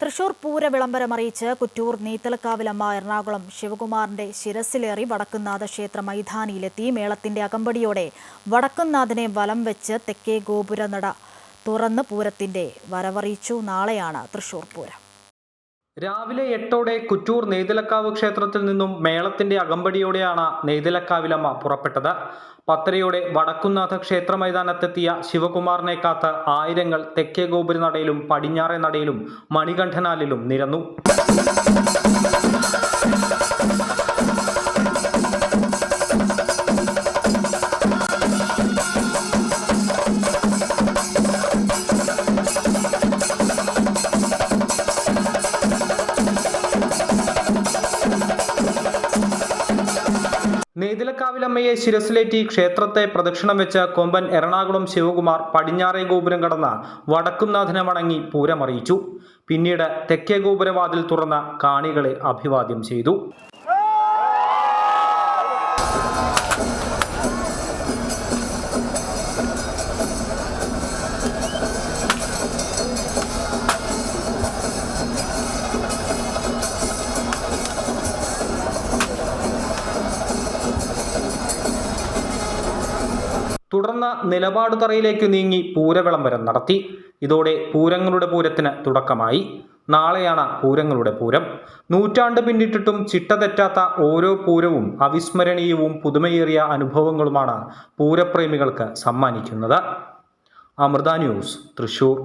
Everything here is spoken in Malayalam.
തൃശൂർ പൂര വിളംബരം അറിയിച്ച് കുറ്റൂർ നീത്തലക്കാവിലമ്മ എറണാകുളം ശിവകുമാറിന്റെ ശിരസിലേറി വടക്കുന്നാഥ ക്ഷേത്ര മൈതാനിയിലെത്തി മേളത്തിന്റെ അകമ്പടിയോടെ വടക്കുന്നാഥനെ വലം വെച്ച് തെക്കേ ഗോപുര നട തുറന്ന് പൂരത്തിന്റെ വരവറിയിച്ചു. നാളെയാണ് തൃശൂർ പൂരം. രാവിലെ എട്ടോടെ കുറ്റൂർ നെയ്തിലക്കാവ് ക്ഷേത്രത്തിൽ നിന്നും മേളത്തിന്റെ അകമ്പടിയോടെയാണ് നെയ്തിലക്കാവിലമ്മ പുറപ്പെട്ടത്. പത്തരയോടെ വടക്കുന്നാഥ ക്ഷേത്ര മൈതാനത്തെത്തിയ ശിവകുമാറിനെ കാത്ത് ആയിരങ്ങൾ തെക്കേ ഗോപുര നടയിലും പടിഞ്ഞാറെ നടയിലും മണികണ്ഠനാലിലും നിരന്നു. നെയ്തിലക്കാവിലമ്മയെ ശിരസിലേറ്റി ക്ഷേത്രത്തെ പ്രദക്ഷിണം വെച്ച കൊമ്പൻ എറണാകുളം ശിവകുമാർ പടിഞ്ഞാറേ ഗോപുരം കടന്ന് വടക്കുംനാഥനെ വണങ്ങി പൂരമറിയിച്ചു. പിന്നീട് തെക്കേ ഗോപുരവാതിൽ തുറന്ന കാണികളെ അഭിവാദ്യം ചെയ്തു. തുടർന്ന് നിലപാട് തറയിലേക്ക് നീങ്ങി പൂരവിളംബരം നടത്തി. ഇതോടെ പൂരങ്ങളുടെ പൂരത്തിന് തുടക്കമായി. നാളെയാണ് പൂരങ്ങളുടെ പൂരം. നൂറ്റാണ്ട് പിന്നിട്ടിട്ടും ചിട്ടതെറ്റാത്ത ഓരോ പൂരവും അവിസ്മരണീയവും പുതുമയേറിയ അനുഭവങ്ങളുമാണ് പൂരപ്രേമികൾക്ക് സമ്മാനിക്കുന്നത്. അമൃത ന്യൂസ് തൃശൂർ.